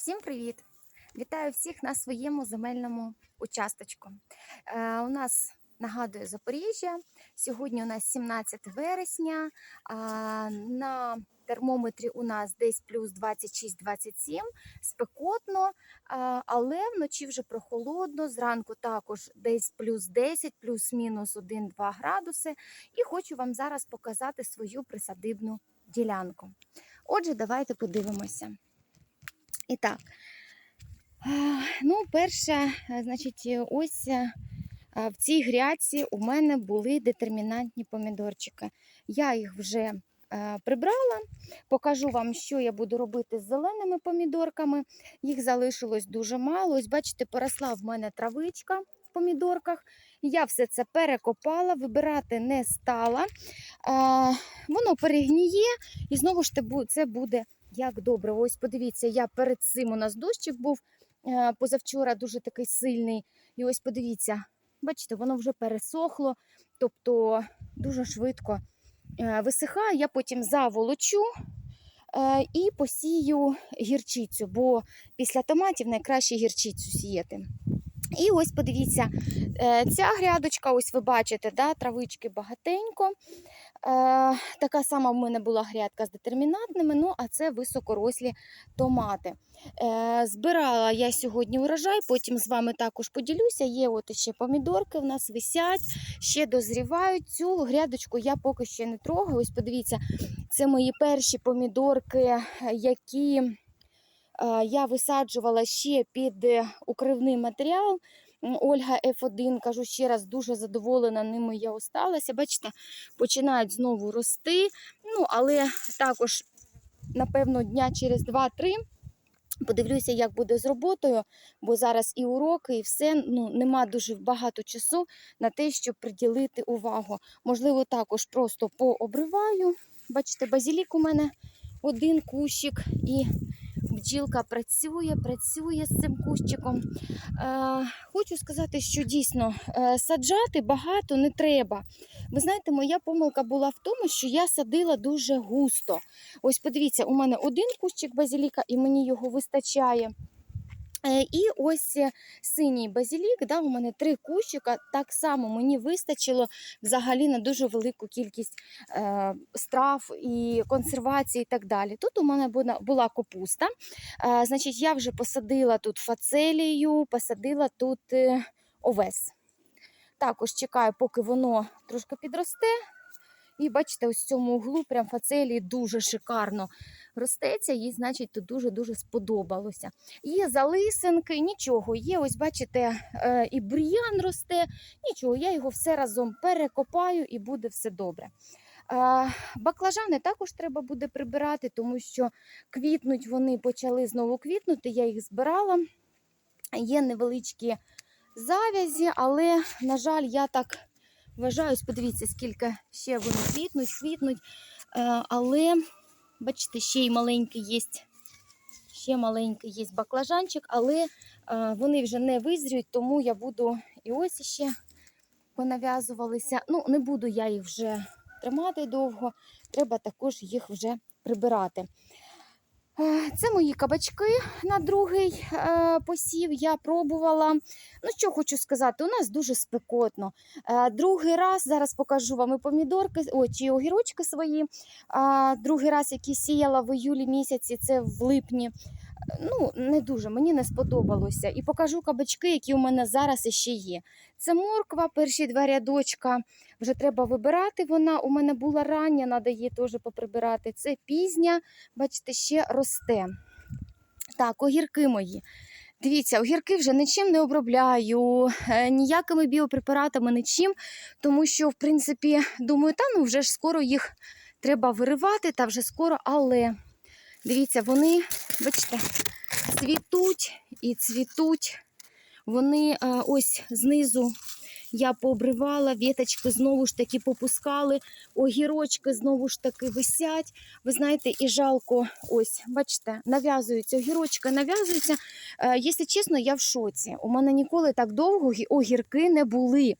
Всім привіт! Вітаю всіх на своєму земельному участочку. Е, у нас нагадує Запоріжжя. Сьогодні у нас 17 вересня. А, на термометрі у нас десь плюс 26-27, спекотно, але вночі вже прохолодно. Зранку також десь плюс 10, плюс-мінус 1-2 градуси. І хочу вам зараз показати свою присадибну ділянку. Отже, давайте подивимося. І так, ну, перше, е, значить, е, ось е, в цій грядці у мене були детермінантні помідорчики. Я їх вже прибрала. Покажу вам, що я буду робити з зеленими помідорками. Їх залишилось дуже мало. Ось, бачите, поросла в мене травичка в помідорках. Я все це перекопала, вибирати не стала. Воно перегніє, і знову ж це буде як добре. Ось подивіться, я перед цим у нас дощик був е, позавчора дуже такий сильний. І ось подивіться, бачите, воно вже пересохло, тобто дуже швидко е, висихає. Я потім заволочу е, і посію гірчицю, бо після томатів найкраще гірчицю сіяти. І ось подивіться, ця грядочка, ось ви бачите, да, травички багатенько. Е, така сама в мене була грядка з детермінантними, ну а це високорослі томати. Е, збирала я сьогодні урожай, потім з вами також поділюся. Є от ще помідорки в нас висять, ще дозрівають. Цю грядочку я поки ще не трогаю. Ось подивіться, це мої перші помідорки, які е, я висаджувала ще під е, укривний матеріал. Ольга F1, кажу ще раз, дуже задоволена ними я осталася. Bачите, починають знову рости. Ну, але також, напевно, дня через 2-3 подивлюся, як буде з роботою, бо зараз і уроки, і все. Ну, нема дуже багато часу на те, щоб приділити увагу. Можливо, також просто пообриваю. Бачите, базілік у мене один кущик і бджілка працює, працює з цим кущиком. Е, хочу сказати, що дійсно е, саджати багато не треба. Ви знаєте, моя помилка була в тому, що я садила дуже густо. Ось подивіться, у мене один кущик базіліка, і мені його вистачає. І ось е, синій базілік, да, у мене три кущика, так само мені вистачило взагалі на дуже велику кількість е, страв і консервації і так далі. Тут у мене була капуста. Е, значить, я вже посадила тут фацелію, посадила тут е, овес. Також чекаю, поки воно трошки підросте. І бачите, ось в цьому углу прям фацелії дуже шикарно ростеться, їй, значить, тут дуже-дуже сподобалося. Є залисинки, нічого, є, ось бачите, е, і бур'ян росте, нічого, я його все разом перекопаю і буде все добре. Баклажани також треба буде прибирати, тому що квітнуть вони почали знову квітнути, я їх збирала. Є невеличкі завязі, але, на жаль, я так вважаю, подивіться, скільки ще вони квітнуть, квітнуть. Е, Але, бачите, ще й маленький є. Ще маленький є баклажанчик, але е, вони вже не визріють, тому я буду і ось ще понав'язувалися. Ну, не буду я їх вже тримати довго, треба також їх вже прибирати. Е, Це мої кабачки на другий е, посів. Я пробувала. Ну, що хочу сказати, у нас дуже спекотно. Е, Другий раз зараз покажу вам і помідорки, о, чи огірочки свої. Другий раз, які сіяла в іюлі місяці, це в липні. Ну, не дуже, мені не сподобалося. І покажу кабачки, які у мене зараз іще є. Це морква, перші два рядочка. Вже треба вибирати. Вона у мене була рання, треба її теж поприбирати. Це пізня, бачите, ще росте. Так, огірки мої. Дивіться, огірки вже нічим не обробляю, е, ніякими біопрепаратами, нічим, тому що, в принципі, думаю, та ну вже ж скоро їх треба виривати, та вже скоро, але дивіться, вони, бачите, цвітуть і цвітуть. Вони е, ось знизу я пообривала, віточки знову ж таки попускали, огірочки знову ж таки висять. Ви знаєте, і жалко, ось, бачите, нав'язуються, огірочки нав'язуються. Е, якщо чесно, я в шоці. У мене ніколи так довго огірки не були.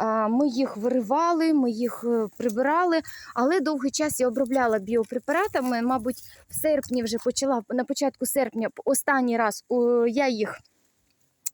Е, ми їх виривали, ми їх е, прибирали, але довгий час я обробляла біопрепаратами. Мабуть, в серпні вже почала на початку серпня останній раз я їх.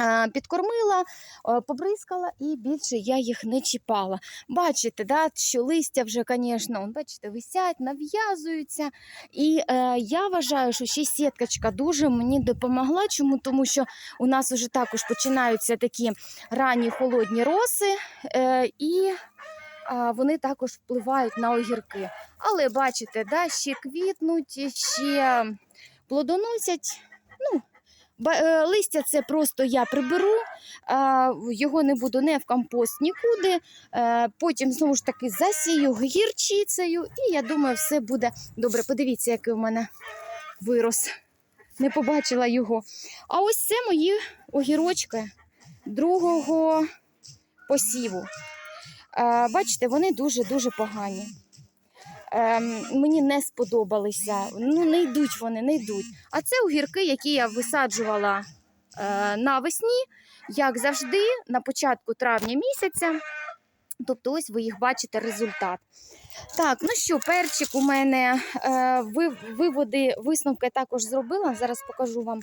Е, Підкормила, е, побризкала і більше я їх не чіпала. Бачите, да, що листя вже, звісно, бачите, висять, нав'язуються. І е, я вважаю, що ще сіткочка дуже мені допомогла. Чому? Тому що у нас вже також починаються такі ранні холодні роси, е, і а, вони також впливають на огірки. Але бачите, да, ще квітнуть, ще плодоносять. Ну, е, листя це просто я приберу, його не буду не в компост нікуди. Е, Потім знову ж таки засію гірчицею, і я думаю, все буде добре. Подивіться, який у мене вирос. Не побачила його. А ось це мої огірочки другого посіву. Е, Бачите, вони дуже-дуже погані. Ем, мені не сподобалися. Ну, не йдуть вони, не йдуть. А це огірки, які я висаджувала е, навесні, як завжди, на початку травня місяця. Тобто, ось ви їх бачите результат. Так, ну що, перчик у мене е, ви- виводи, висновки також зробила. Зараз покажу вам.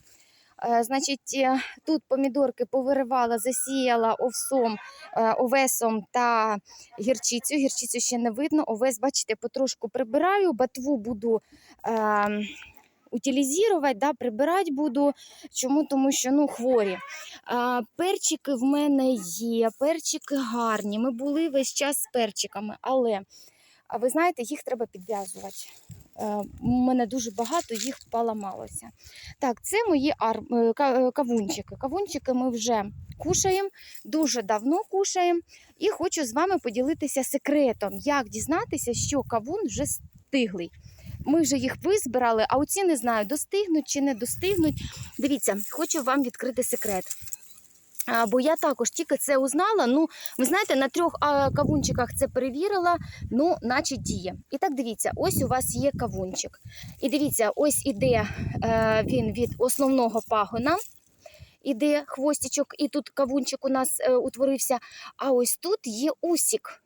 Е, значить, е, тут помідорки повиривала, засіяла овсом, е, овесом та гірчицю. Гірчицю ще не видно. Овес, бачите, потрошку прибираю, батву буду. Е, Утилізувати, да, прибирати буду. Чому? Тому що ну, хворі. А, перчики в мене є, перчики гарні. Ми були весь час з перчиками, але ви знаєте, їх треба підв'язувати. Е, У мене дуже багато їх поламалося. Так, це мої ар... е, е, кавунчики. Кавунчики ми вже кушаємо, дуже давно кушаємо. І хочу з вами поділитися секретом, як дізнатися, що кавун вже стиглий. Ми вже їх визбирали, а оці не знаю, достигнуть чи не достигнуть. Дивіться, хочу вам відкрити секрет. Бо я також тільки це узнала. Ну, ви знаєте, на трьох кавунчиках це перевірила, ну, наче діє. І так дивіться, ось у вас є кавунчик. І дивіться, ось іде е, він від основного пагона. Іде хвостичок, і тут кавунчик у нас е, утворився. А ось тут є усік.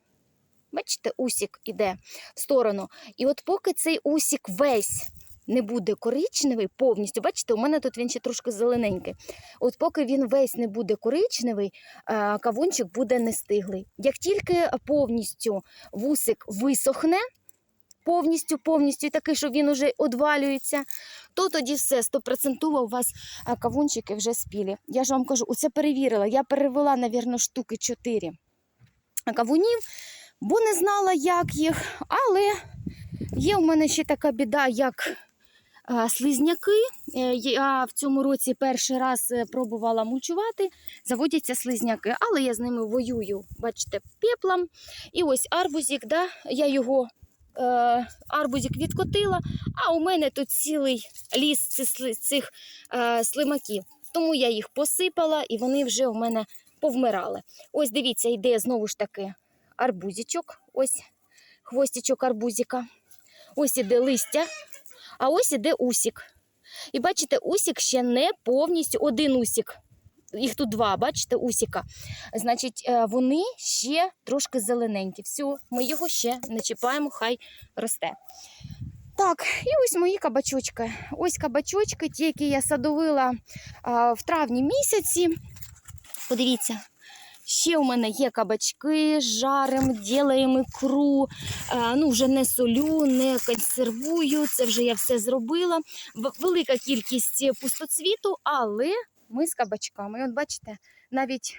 Бачите, усік іде в сторону. І от поки цей усік весь не буде коричневий повністю, бачите, у мене тут він ще трошки зелененький. От поки він весь не буде коричневий, е, кавунчик буде нестиглий. Як тільки повністю вусик висохне, повністю, повністю, такий, що він уже одвалюється, то тоді все, стопроцентово у вас е, кавунчики вже спілі. Я ж вам кажу, оце перевірила. Я перевела, навірно, штуки 4 кавунів, бо не знала, як їх. Але є у мене ще така біда, як слизняки. Е, Я в цьому році перший раз е, пробувала мульчувати, заводяться слизняки, але я з ними воюю, бачите, пеплом. І ось арбузик, да, я його е, арбузик відкотила, а у мене тут цілий ліс цих, е, слимаків. Тому я їх посипала і вони вже у мене повмирали. Ось дивіться, йде знову ж таки арбузичок, ось хвостичок арбузика. Ось іде листя, а ось іде усік. І бачите, усік ще не повністю один усік. Їх тут два, бачите, усіка. Значить, е, вони ще трошки зелененькі. Все, ми його ще не чіпаємо, хай росте. Так, і ось мої кабачочки. Ось кабачочки, ті, які я садовила в травні місяці. Подивіться, ще у мене є кабачки, жарим, ділаємо ікру. А, ну, вже не солю, не консервую. Це вже я все зробила. Велика кількість пустоцвіту, але ми з кабачками. От бачите, навіть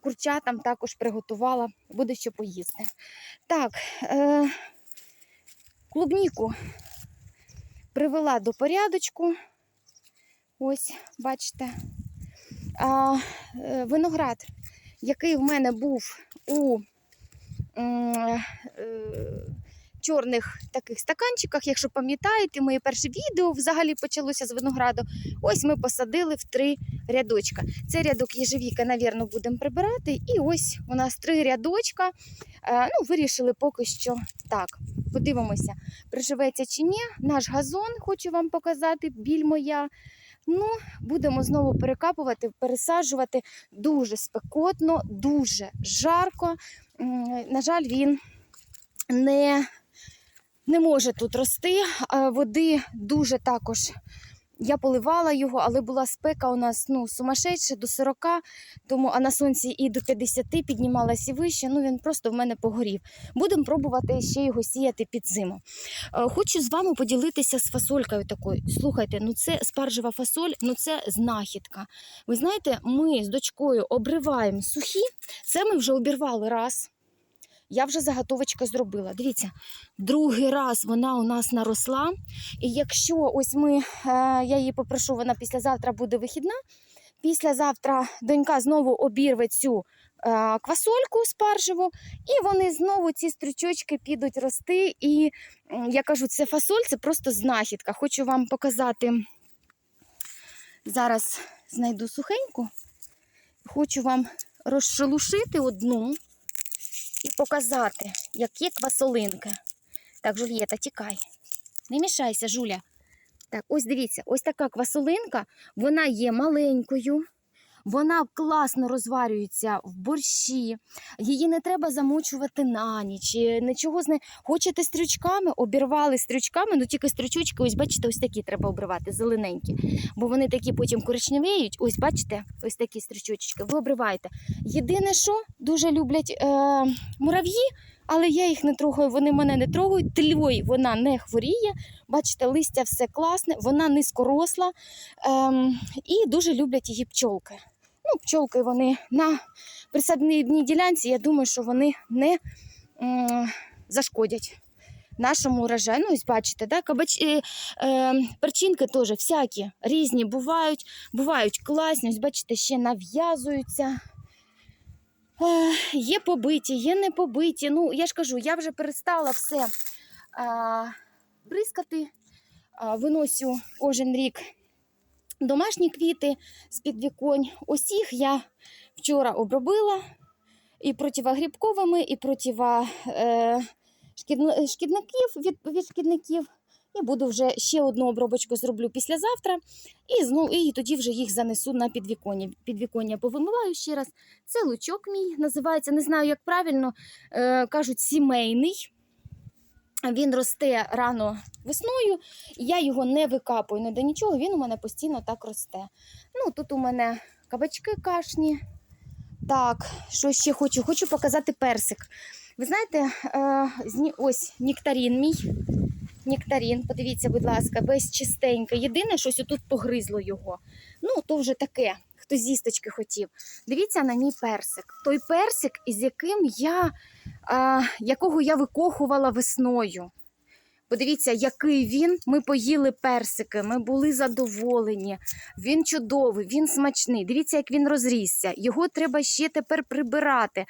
курчатам також приготувала, буде що поїсти. Так, е, клубніку привела до порядочку. Ось, бачите. А, е, виноград, який в мене був у е, чорних таких стаканчиках. Якщо пам'ятаєте, моє перше відео взагалі почалося з винограду. Ось ми посадили в три рядочка. Цей рядок єжевіка, навірно, будемо прибирати. І ось у нас три рядочка. Е, ну, вирішили поки що так. Подивимося, приживеться чи ні. Наш газон хочу вам показати, біль моя. Ну, будемо знову перекапувати, пересаджувати. Дуже спекотно, дуже жарко. На жаль, він не, не може тут рости. Води дуже також. Я поливала його, але була спека у нас ну, сумасшедша до 40, тому, а на сонці і до 50 піднімалась і вище. Ну він просто в мене погорів. Будемо пробувати ще його сіяти під зиму. Е, Хочу з вами поділитися з фасолькою такою. Слухайте, ну це спаржева фасоль, ну це знахідка. Ви знаєте, ми з дочкою обриваємо сухі. Це ми вже обірвали раз. Я вже заготовочку зробила. Дивіться, другий раз вона у нас наросла. І якщо ось ми, е, я її попрошу, вона післязавтра буде вихідна. Післязавтра донька знову обірве цю е, квасольку спаржеву, і вони знову ці стрючочки підуть рости. І я кажу, це фасоль, це просто знахідка. Хочу вам показати. Зараз знайду сухеньку. Хочу вам розшелушити одну і показати, які квасолинки. Так, Жульєта, тікай. Не мішайся, Жуля. Так, ось дивіться, ось така квасолинка, вона є маленькою, вона класно розварюється в борщі, її не треба замочувати на ніч, е, нічого з не. Хочете стрючками, обірвали стрючками, ну тільки стрючочки, ось бачите, ось такі треба обривати, зелененькі. Бо вони такі потім коричневіють. Ось бачите, ось такі стрючочки. Ви обриваєте. Єдине, що дуже люблять е, мурав'ї, але я їх не трогаю, вони мене не трогають. Тльой вона не хворіє. Бачите, листя все класне, вона низькоросла ем, і дуже люблять її пчолки. Ну, пчолки вони на присадній ділянці, я думаю, що вони не м, зашкодять нашому урожаю. Ну, ось бачите, да? Кабач... е, е, перчинки теж всякі різні бувають, бувають класні, ось бачите, ще нав'язуються. Е, є побиті, є не побиті. Ну, я ж кажу, я вже перестала все а, бризкати, виносю кожен рік домашні квіти з під віконь. Усіх я вчора обробила і противогрибковими, і протива, е, від, від шкідників. І буду вже ще одну обробочку зроблю післязавтра. І знову і тоді вже їх занесу на підвіконня. Підвіконня повимиваю ще раз. Це лучок мій називається. Не знаю, як правильно е, кажуть, сімейний. Він росте рано весною, я його не викапую, не до нічого, він у мене постійно так росте. Ну, тут у мене кабачки кашні. Так, що ще хочу? Хочу показати персик. Ви знаєте, е, ось нектарін мій. Нектарін, подивіться, будь ласка, весь чистенький. Єдине, щось отут погризло його. Ну, то вже таке, хто зісточки хотів. Дивіться на мій персик. Той персик, із яким я, якого я викохувала весною. Подивіться, який він. Ми поїли персики, ми були задоволені. Він чудовий, він смачний. Дивіться, як він розрісся. Його треба ще тепер прибирати.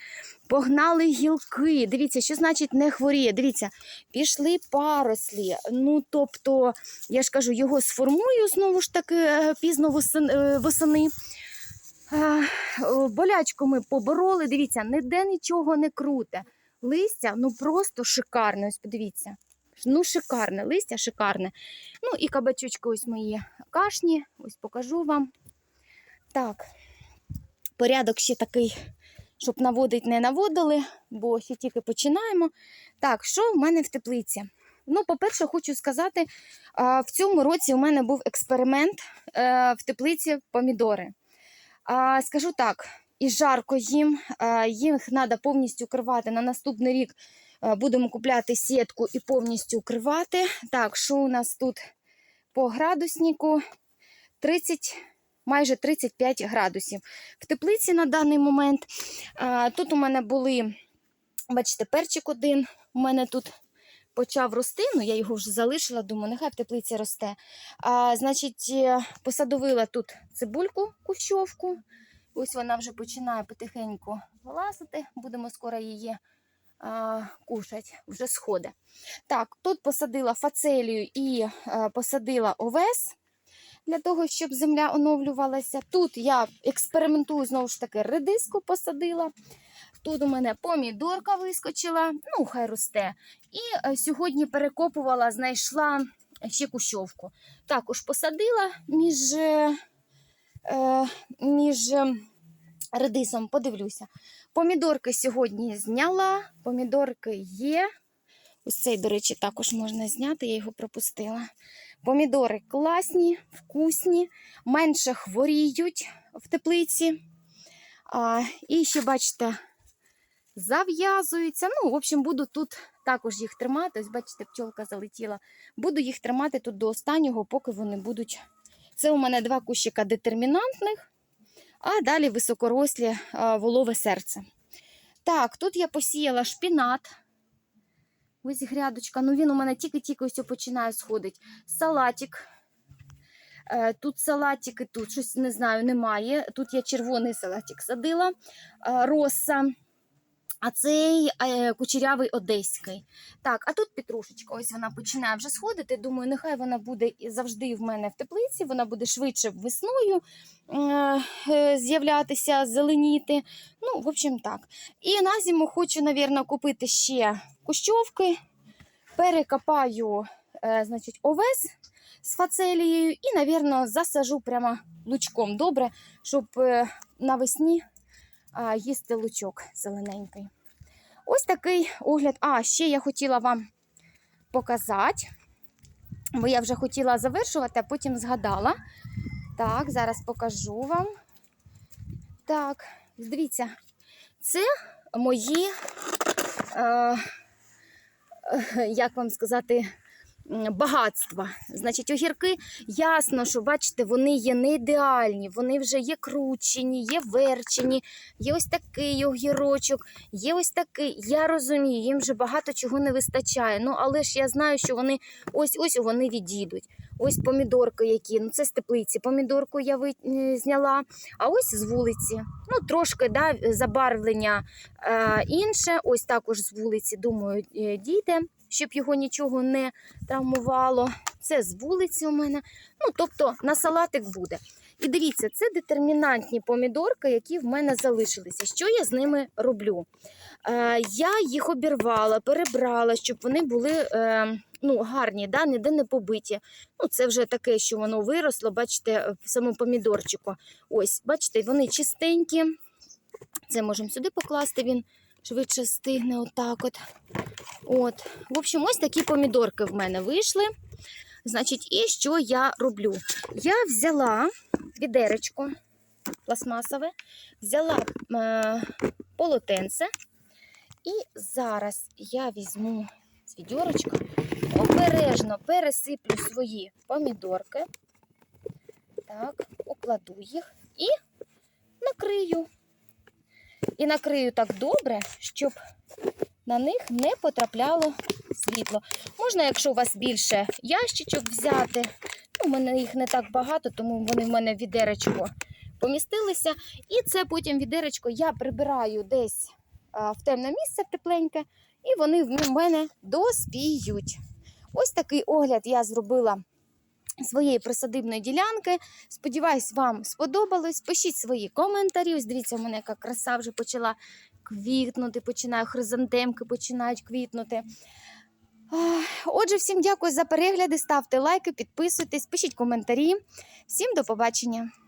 Погнали гілки. Дивіться, що значить не хворіє. Дивіться, пішли парослі. Ну, тобто, я ж кажу, його сформую знову ж таки е, пізно е, восени. Болячку ми побороли. Дивіться, ніде нічого не круте. Листя ну просто шикарне. Ось подивіться. Ну, шикарне, листя шикарне. Ну і кабачочки ось мої кашні. Ось покажу вам. Так, порядок ще такий, щоб наводить не наводили, бо ще тільки починаємо. Так, що в мене в теплиці? Ну, по-перше, хочу сказати, в цьому році у мене був експеримент е, в теплиці помідори. Скажу так, і жарко їм, їх треба повністю укривати на наступний рік. е, Будемо купляти сітку і повністю укривати. Так, що у нас тут по градуснику? 30, майже 35 градусів. В теплиці на даний момент. Тут у мене були, бачите, перчик один. У мене тут почав рости, ну я його вже залишила, думаю, нехай в теплиці росте. А, значить, е, посадовила тут цибульку кущовку. Ось вона вже починає потихеньку вилазити. Будемо скоро її а, кушать, вже сходи. Так, тут посадила фацелію і е, посадила овес для того, щоб земля оновлювалася. Тут я експериментую знову ж таки редиску посадила. Тут у мене помідорка вискочила, ну, хай росте. І е, сьогодні перекопувала, знайшла ще кущовку. Також посадила між, е, між е, редисом, подивлюся. Помідорки сьогодні зняла, помідорки є. Ось цей, до речі, також можна зняти, я його пропустила. Помідори класні, вкусні, менше хворіють в теплиці. А, і ще, бачите, зав'язуються. Ну, в общем, буду тут також їх тримати. Ось, бачите, пчолка залетіла. Буду їх тримати тут до останнього, поки вони будуть. Це у мене два кущика детермінантних, а далі високорослі а, волове серце. Так, тут я посіяла шпінат. Ось грядочка. Ну він у мене тільки-тільки ось починає сходити. Салатик. Е, Тут салатики, тут щось не знаю, немає. Тут я червоний салатик садила, е, роса. А цей е, кучерявий одеський. Так, а тут петрушечка, ось вона починає вже сходити. Думаю, нехай вона буде завжди в мене в теплиці, вона буде швидше весною е, е, з'являтися, зеленіти. Ну, в общем, так. І на зиму хочу, навірно, купити ще кущовки. Перекопаю, е, значить, овес з фацелією і, навірно, засажу прямо лучком добре, щоб е, навесні їсти лучок зелененький. Ось такий огляд. А, ще я хотіла вам показати, бо я вже хотіла завершувати, а потім згадала. Так, зараз покажу вам. Так, дивіться, це мої, е, е, як вам сказати, багатства. Значить, огірки, ясно, що бачите, вони є не ідеальні, вони вже є кручені, є верчені, є ось такий огірочок, є ось такий. Я розумію, їм вже багато чого не вистачає. Ну, але ж я знаю, що вони ось-ось вони відійдуть. Ось помідорки які. Ну, це з теплиці. Помідорку я ви... зняла, а ось з вулиці. Ну, трошки да, забарвлення е, інше. Ось також з вулиці, думаю, е, дійде, щоб його нічого не травмувало. Це з вулиці у мене. Ну, тобто на салатик буде. І дивіться, це детермінантні помідорки, які в мене залишилися. Що я з ними роблю? Е, я їх обірвала, перебрала, щоб вони були е, ну, гарні, да, ніде не побиті. Ну, це вже таке, що воно виросло, бачите, в самому помідорчику. Ось, бачите, вони чистенькі. Це можемо сюди покласти, він швидше стигне отак от. От. В общем, ось такі помідорки в мене вийшли. Значить, і що я роблю? Я взяла відеречко пластмасове, взяла е, полотенце, і зараз я візьму з відьорочка, обережно пересиплю свої помідорки. Так, укладу їх і накрию. І накрию так добре, щоб на них не потрапляло світло. Можна, якщо у вас більше ящичок взяти. Ну, у мене їх не так багато, тому вони в мене в відеречко помістилися. І це потім відеречко я прибираю десь в темне місце, тепленьке, і вони в мене доспіють. Ось такий огляд я зробила своєї присадибної ділянки. Сподіваюсь, вам сподобалось. Пишіть свої коментарі. Ось дивіться, у мене яка краса вже почала квітнути, починає хризантемки починають квітнути. Отже, всім дякую за перегляди. Ставте лайки, підписуйтесь, пишіть коментарі. Всім до побачення!